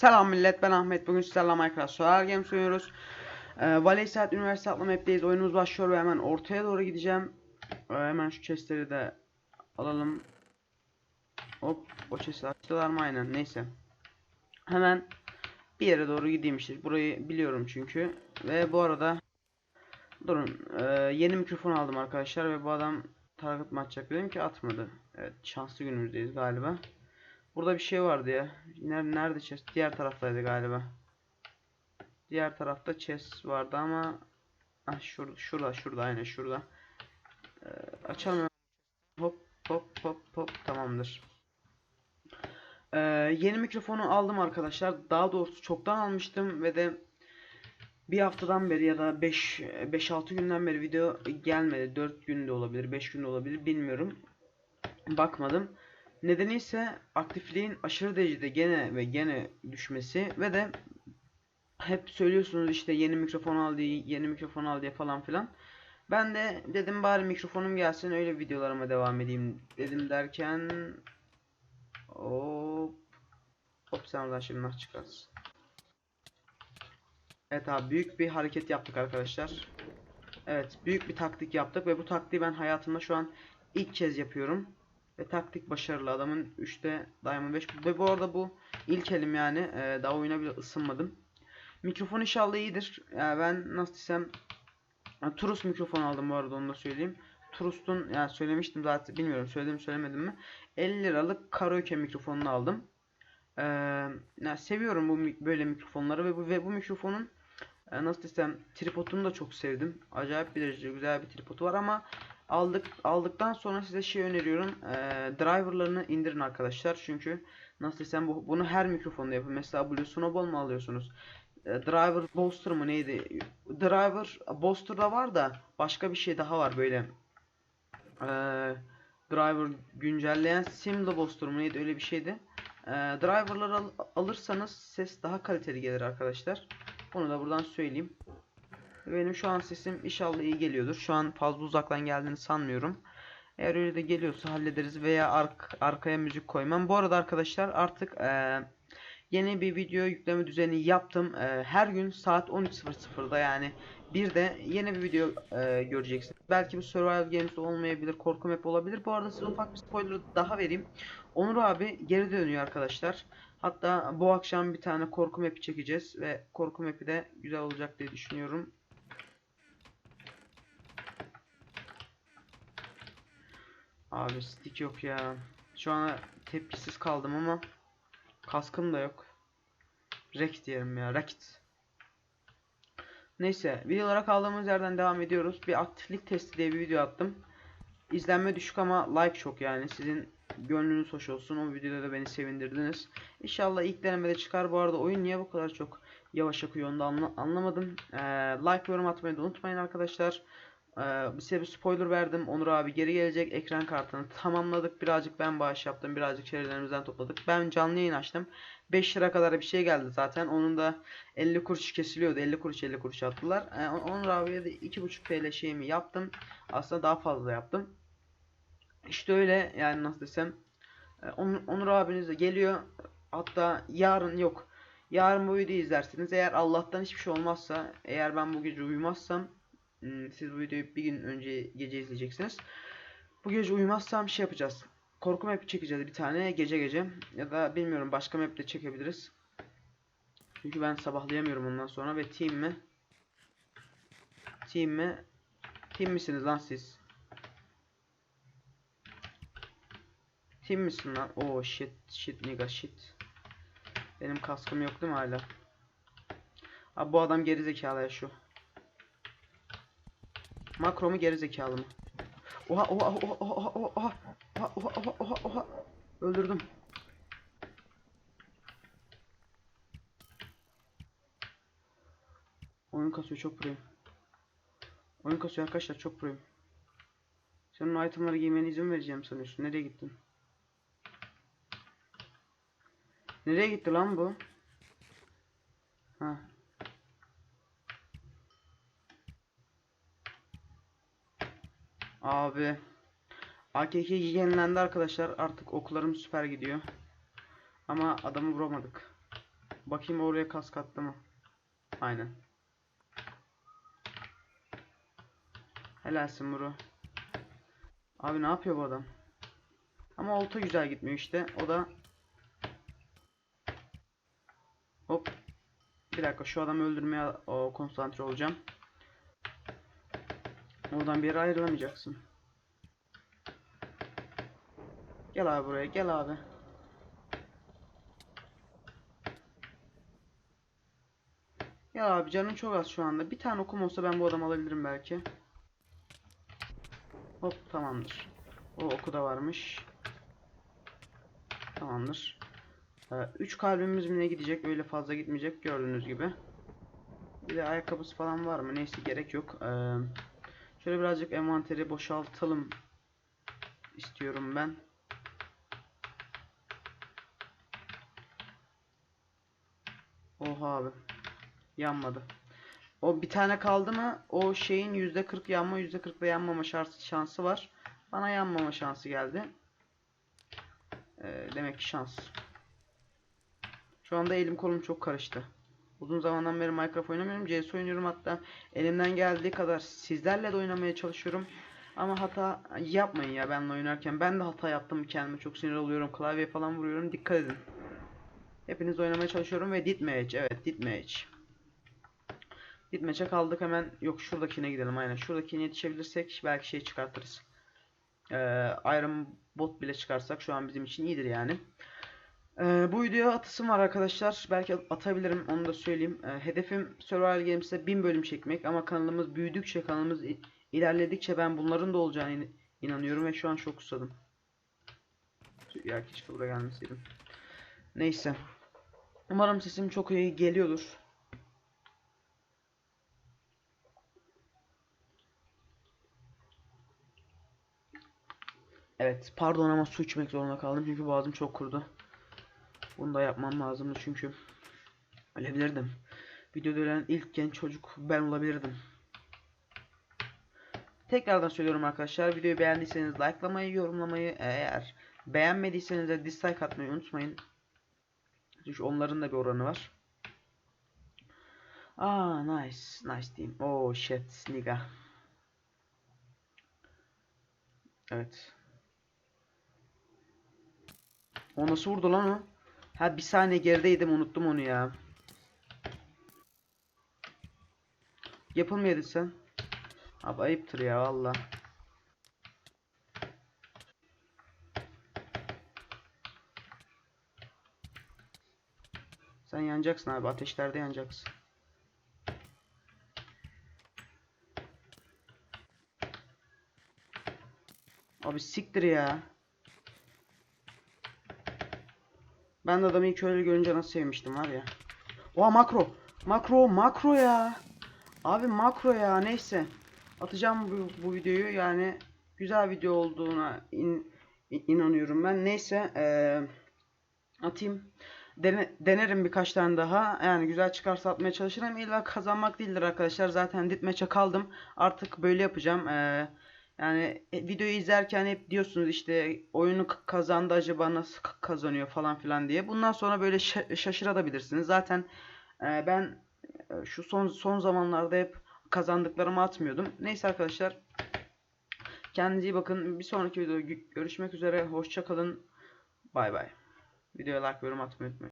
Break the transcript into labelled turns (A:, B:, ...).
A: Selam millet ben Ahmet. Bugün sizlerle Minecraft Solar Games oynuyoruz. Ee, Valeysat Üniversite adlı map'teyiz oyunumuz başlıyor ve hemen ortaya doğru gideceğim. Ee, Hemen şu chestleri de alalım. Hop o chestleri açtılar mı? Aynen neyse. Hemen bir yere doğru gideyim işte. Burayı biliyorum çünkü. Ve bu arada Durun ee, yeni mikrofon aldım arkadaşlar ve bu adam target mı atacak? Dedim ki atmadı. Evet şanslı günümüzdeyiz galiba Burada bir şey vardı ya. Nerede, nerede chest? Diğer taraftaydı galiba. Diğer tarafta chest vardı ama ah şurada şurada şurada aynen şurada. Ee, açalım. Hop hop hop hop tamamdır. Ee, yeni mikrofonu aldım arkadaşlar. Daha doğrusu çoktan almıştım ve de bir haftadan beri ya da 5 5-6 günden beri video gelmedi. 4 günde olabilir, 5 günde olabilir bilmiyorum. Bakmadım. Nedeni ise aktifliğin aşırı derecede gene ve gene düşmesi ve de hep söylüyorsunuz işte yeni mikrofon al diye, yeni mikrofon al diye falan filan. Ben de dedim bari mikrofonum gelsin öyle videolarıma devam edeyim dedim derken hop hop sen oradan şimdi nasıl çıkarsın. Evet abi büyük bir hareket yaptık arkadaşlar. Evet büyük bir taktik yaptık ve bu taktiği ben hayatımda şu an ilk kez yapıyorum. Ve taktik başarılı adamın 3'te Diamond 5 ve bu arada bu ilk elim yani ee, daha oyuna bile ısınmadım. Mikrofon inşallah iyidir. Yani ben nasıl desem yani Turus mikrofon aldım bu arada onu da söyleyeyim. Turus'un yani söylemiştim zaten bilmiyorum söyledim söylemedim mi. 50 liralık karaoke mikrofonunu aldım. Ee, yani seviyorum bu böyle mikrofonları ve bu ve bu mikrofonun e, nasıl desem tripodunu da çok sevdim. Acayip bir derece güzel bir tripodu var ama aldık aldıktan sonra size şey öneriyorum. E, driverlarını indirin arkadaşlar. Çünkü nasıl desem bu, bunu her mikrofonda yapın. Mesela Blue Snowball mu alıyorsunuz? E, driver Bolster mı neydi? Driver Bolster'da var da başka bir şey daha var böyle. E, driver güncelleyen Simla Bolster mı neydi öyle bir şeydi. E, driverları al alırsanız ses daha kaliteli gelir arkadaşlar. Bunu da buradan söyleyeyim. Benim şu an sesim inşallah iyi geliyordur. Şu an fazla uzaktan geldiğini sanmıyorum. Eğer öyle de geliyorsa hallederiz veya ark arkaya müzik koymam. Bu arada arkadaşlar artık e, yeni bir video yükleme düzeni yaptım. E, her gün saat 13.00'da yani bir de yeni bir video e, göreceksiniz. Belki bir survival games olmayabilir, korku map olabilir. Bu arada size ufak bir spoiler daha vereyim. Onur abi geri dönüyor arkadaşlar. Hatta bu akşam bir tane korku map'i çekeceğiz ve korku map'i de güzel olacak diye düşünüyorum. Abi stick yok ya. Şu an tepkisiz kaldım ama kaskım da yok. Rek diyelim ya. Rekt. Neyse videolara kaldığımız yerden devam ediyoruz. Bir aktiflik testi diye bir video attım. İzlenme düşük ama like çok yani. Sizin gönlünüz hoş olsun. O videoda da beni sevindirdiniz. İnşallah ilk denemede çıkar. Bu arada oyun niye bu kadar çok yavaş akıyor onu da anla anlamadım. Ee, like yorum atmayı da unutmayın arkadaşlar. Ee, size spoiler verdim. Onur abi geri gelecek. Ekran kartını tamamladık. Birazcık ben bağış yaptım. Birazcık şeylerimizden topladık. Ben canlı yayın açtım. 5 lira kadar bir şey geldi zaten. Onun da 50 kuruş kesiliyordu. 50 kuruş 50 kuruş attılar. Ee, Onur abiye de 2,5 TL şeyimi yaptım. Aslında daha fazla yaptım. İşte öyle yani nasıl desem. Ee, Onur, Onur abiniz de geliyor. Hatta yarın yok. Yarın bu videoyu izlersiniz. Eğer Allah'tan hiçbir şey olmazsa, eğer ben bu gece uyumazsam, siz bu videoyu bir gün önce gece izleyeceksiniz. Bu gece uyumazsam şey yapacağız. Korku map çekeceğiz bir tane gece gece. Ya da bilmiyorum başka map de çekebiliriz. Çünkü ben sabahlayamıyorum ondan sonra ve team mi? Team mi? Team misiniz lan siz? Team misin lan? Oh shit shit nigga shit. Benim kaskım yok değil mi hala? Abi bu adam geri zekalı ya şu. Makro mu geri zekalı mı? Oha oha oha oha oha oha oha oha oha oha öldürdüm. Oyun kasıyor çok proyum. Oyun kasıyor arkadaşlar çok proyum. Senin itemları giymene izin vereceğim sanıyorsun. Nereye gittin? Nereye gitti lan bu? Ha. Abi. AKK yenilendi arkadaşlar. Artık oklarım süper gidiyor. Ama adamı vuramadık. Bakayım oraya kask attı mı? Aynen. Helalsin bro. Abi ne yapıyor bu adam? Ama olta güzel gitmiyor işte. O da Hop. Bir dakika şu adamı öldürmeye o, konsantre olacağım. Oradan bir yere ayrılamayacaksın. Gel abi buraya gel abi. Ya abi canım çok az şu anda. Bir tane okum olsa ben bu adamı alabilirim belki. Hop tamamdır. O oku da varmış. Tamamdır. 3 kalbimiz mi ne gidecek? Öyle fazla gitmeyecek gördüğünüz gibi. Bir de ayakkabısı falan var mı? Neyse gerek yok. Ee, şöyle birazcık envanteri boşaltalım istiyorum ben. Oha abi. Yanmadı. O bir tane kaldı mı o şeyin %40 yanma %40 da yanmama şansı, şansı var. Bana yanmama şansı geldi. Ee, demek ki şans. Şu anda elim kolum çok karıştı. Uzun zamandan beri Minecraft oynamıyorum. CS oynuyorum hatta elimden geldiği kadar sizlerle de oynamaya çalışıyorum. Ama hata yapmayın ya benimle oynarken. Ben de hata yaptım kendime çok sinir oluyorum. Klavye falan vuruyorum. Dikkat edin. Hepiniz oynamaya çalışıyorum ve Ditmatch. Evet Ditmatch. Ditmatch'e kaldık hemen. Yok şuradakine gidelim aynen. Şuradakine yetişebilirsek belki şey çıkartırız. Ee, Iron Bot bile çıkarsak şu an bizim için iyidir yani. Ee, bu videoya atısım var arkadaşlar. Belki atabilirim onu da söyleyeyim. Ee, hedefim Survival Games'te 1000 bölüm çekmek ama kanalımız büyüdükçe kanalımız ilerledikçe ben bunların da olacağını in- inanıyorum ve şu an çok susadım. Ya keşke buraya gelmeseydim. Neyse. Umarım sesim çok iyi geliyordur. Evet, pardon ama su içmek zorunda kaldım çünkü boğazım çok kurudu. Bunu da yapmam lazımdı çünkü ölebilirdim. Videoda ölen ilk genç çocuk ben olabilirdim. Tekrardan söylüyorum arkadaşlar. Videoyu beğendiyseniz likelamayı, yorumlamayı, eğer beğenmediyseniz de dislike atmayı unutmayın. Çünkü onların da bir oranı var. Aa nice, nice team. Oh shit, nigga. Evet. O nasıl vurdu lan o? Ha bir saniye gerideydim unuttum onu ya. Yapılmıyordun sen. Abi ayıptır ya valla. Sen yanacaksın abi ateşlerde yanacaksın. Abi siktir ya. Ben de adamı ilk öyle görünce nasıl sevmiştim var ya. Oha makro. Makro makro ya. Abi makro ya neyse. Atacağım bu, bu videoyu yani güzel video olduğuna in- in- inanıyorum ben. Neyse eee, atayım. Dene- denerim birkaç tane daha. Yani güzel çıkarsa atmaya çalışırım. İlla kazanmak değildir arkadaşlar. Zaten ditmeçe kaldım. Artık böyle yapacağım. Eee, yani e, videoyu izlerken hep diyorsunuz işte oyunu kazandı acaba nasıl kazanıyor falan filan diye. Bundan sonra böyle şa- şaşırabilirsiniz. Zaten e, ben e, şu son son zamanlarda hep kazandıklarımı atmıyordum. Neyse arkadaşlar. Kendinize iyi bakın. Bir sonraki videoda gö- görüşmek üzere. Hoşça kalın. Bay bay. Videoya like yorum atmayı unutmayın.